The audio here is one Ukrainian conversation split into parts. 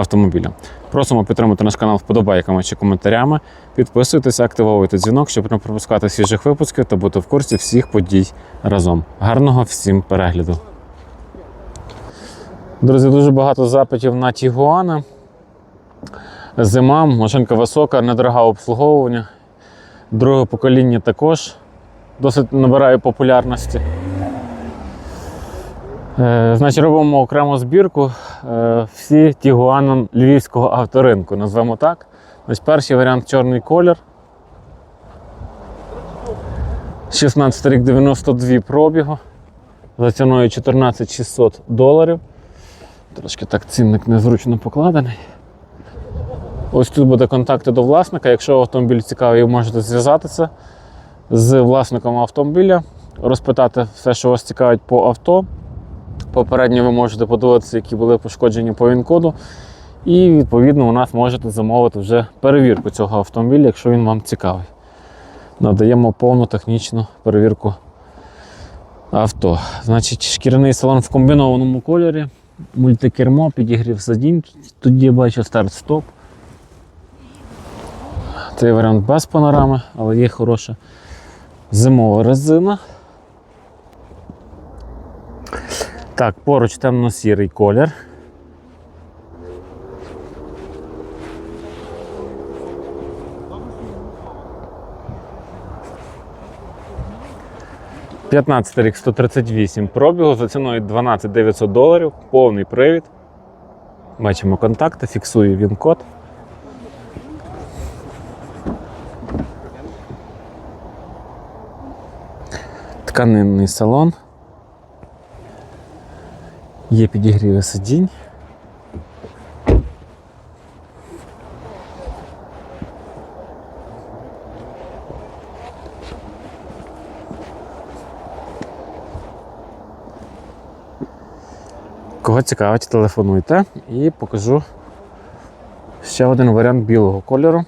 автомобіля. Просимо підтримати наш канал вподобайками чи коментарями. Підписуйтесь, активовуйте дзвінок, щоб не пропускати свіжих випусків та бути в курсі всіх подій разом. Гарного всім перегляду! Друзі, дуже багато запитів на Тігуана. Зима, машинка висока, недорога обслуговування. Друге покоління також досить набирає популярності. Е, значить, робимо окрему збірку. Е, всі Тігуаном львівського авторинку, назвемо так. Ось перший варіант чорний колір. 16 рік 92 пробігу. За ціною 14 600 доларів. Трошки так цінник незручно покладений. Ось тут буде контакти до власника. Якщо автомобіль цікавий, ви можете зв'язатися з власником автомобіля, розпитати все, що вас цікавить по авто. Попередньо ви можете подивитися, які були пошкоджені по ВІН-коду. І відповідно у нас можете замовити вже перевірку цього автомобіля, якщо він вам цікавий. Надаємо повну технічну перевірку авто. Значить, шкіряний салон в комбінованому кольорі, мультикермо, підігрів сидінь. Тут я бачу старт-стоп. Цей варіант без панорами, але є хороша зимова резина. Так, поруч темно-сірий колір. П'ятнадцятий рік 138 пробігу за ціною 12 900 доларів, повний привід. Бачимо контакти, фіксую він код. Тканинний салон. Є підігріви сидінь. Кого цікавить, телефонуйте і покажу ще один варіант білого кольору.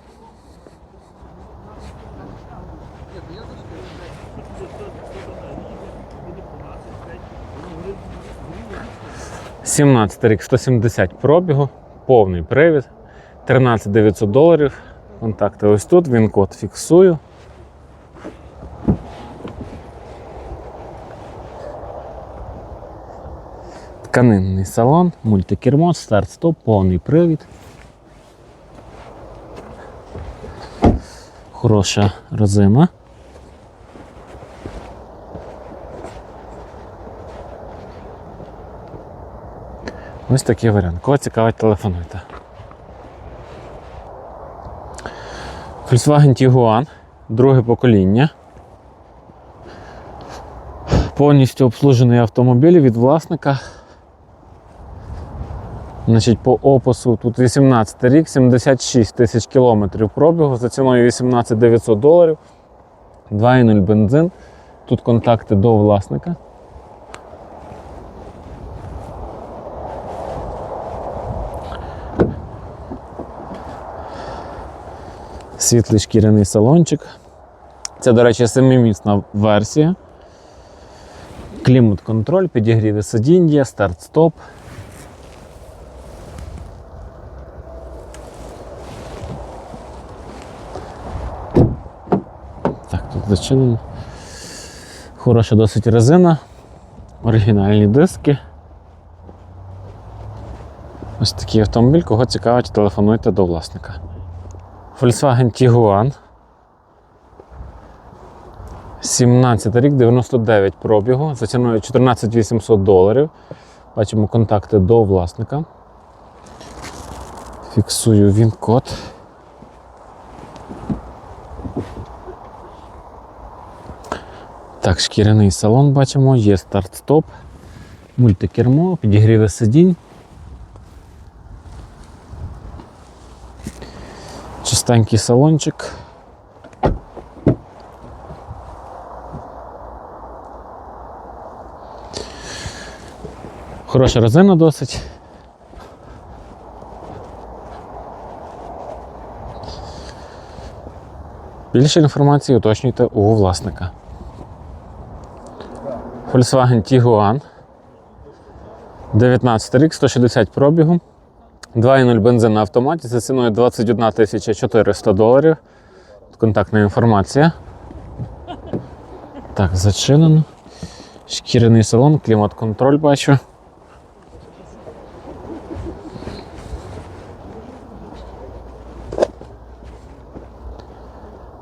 Сімнадцятий рік 170 пробігу, повний привід, 13 900 доларів. Контакти ось тут, він код фіксую. Тканинний салон, мультикермо, старт-стоп, повний привід. Хороша резина. Ось такий варіант. Кого цікавить, телефонуйте. Volkswagen Tiguan, друге покоління. Повністю обслужений автомобіль від власника. Значить, по опису тут 18 рік, 76 тисяч кілометрів пробігу за ціною 18 900 доларів. 2,0 бензин. Тут контакти до власника. Світлий шкіряний салончик. Це, до речі, семимісна версія. Клімат-контроль, підігріви сидіння, старт-стоп. Так, тут зачинено. Хороша досить резина, оригінальні диски. Ось такий автомобіль, кого цікавить, телефонуйте до власника. Volkswagen Tiguan. 17 рік, 99 пробігу, за ціною 14 800 доларів. Бачимо контакти до власника. Фіксую він код. Так, шкіряний салон бачимо, є старт-стоп, мультикермо, підігріви сидінь. Чистенький салончик. Хороша резина досить. Більше інформації уточнюйте у власника. Volkswagen Tiguan. 19 рік, 160 пробігу. 2.0 бензин на автоматі за ціною 21 400 доларів. Контактна інформація. Так, зачинено. Шкіряний салон, клімат-контроль бачу.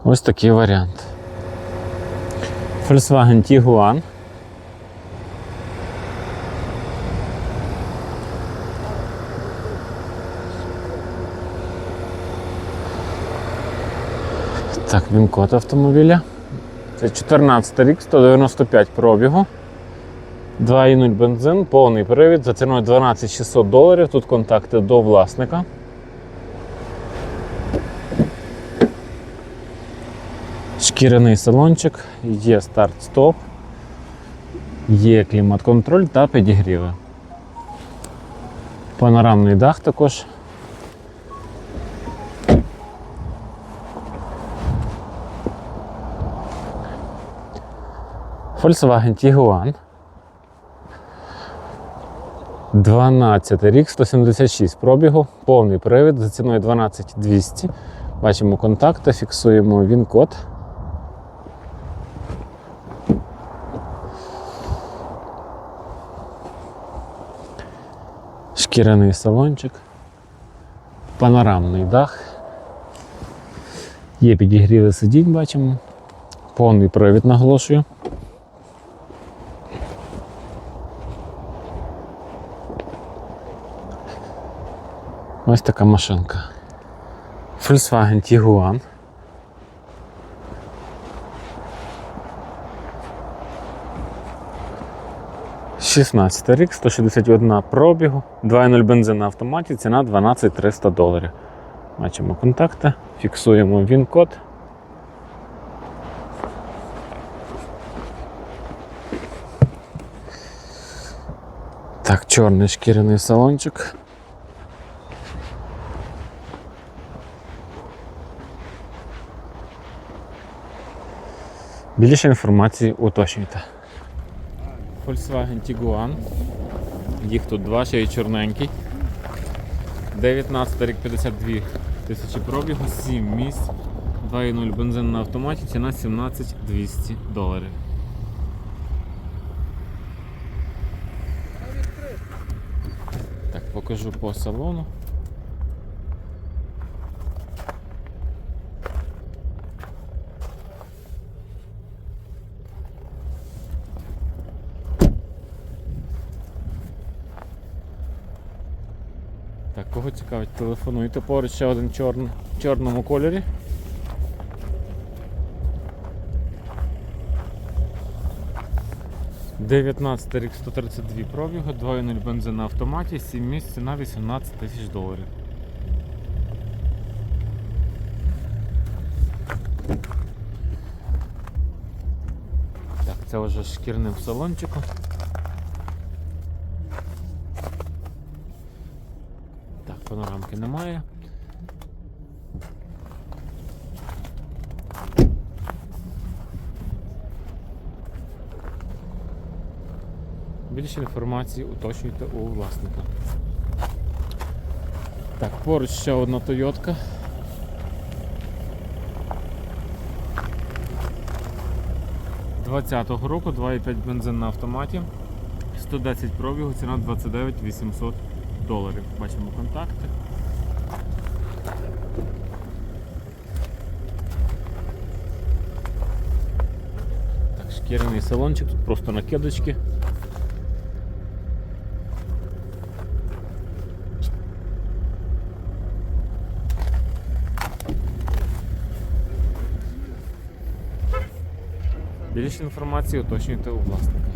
Ось такий варіант. Volkswagen Tiguan. Так, він код автомобіля. Це 14 рік, 195 пробігу. 2,0 бензин, повний привід за ціною 12 600 доларів. Тут контакти до власника. Шкіряний салончик, є старт-стоп, є клімат-контроль та підігріви. Панорамний дах також. Volkswagen Tiguan. 12 рік, 176 пробігу, повний привід за ціною 12200. Бачимо контакти, фіксуємо він код. Шкіряний салончик, панорамний дах. Є підігріви сидінь, бачимо. Повний привід наголошую. Ось така машинка. Volkswagen Tiguan. Шістнадцятий рік, 161 пробігу, 2.0 бензин на автоматі, ціна 12 300 доларів. Бачимо контакти, фіксуємо він-код. Так, чорний шкіряний салончик. Більше інформації уточнюйте. Volkswagen Tiguan. Їх тут два, ще й чорненький. 19 рік 52 тисячі пробігу, 7 місць, 2.0 бензин на автоматі, ціна 17 200 доларів. Так, покажу по салону. Так, кого цікавить, телефонуйте поруч ще один чорн... в чорному кольорі. Дев'ятнадцятий рік 132 пробігу, 2.0 бензин на автоматі, 7 місць, ціна 18 тисяч доларів. Так, це вже шкірним салончиком. Так, панорамки немає. Більше інформації уточнюйте у власника. Так, поруч ще одна Тойотка. Двадцятого року 2,5 бензин на автоматі. 110 пробігу, ціна 29 800 доларів. Бачимо контакти. Шкіряний салончик, тут просто накидочки. Більше інформації уточнюйте у власника.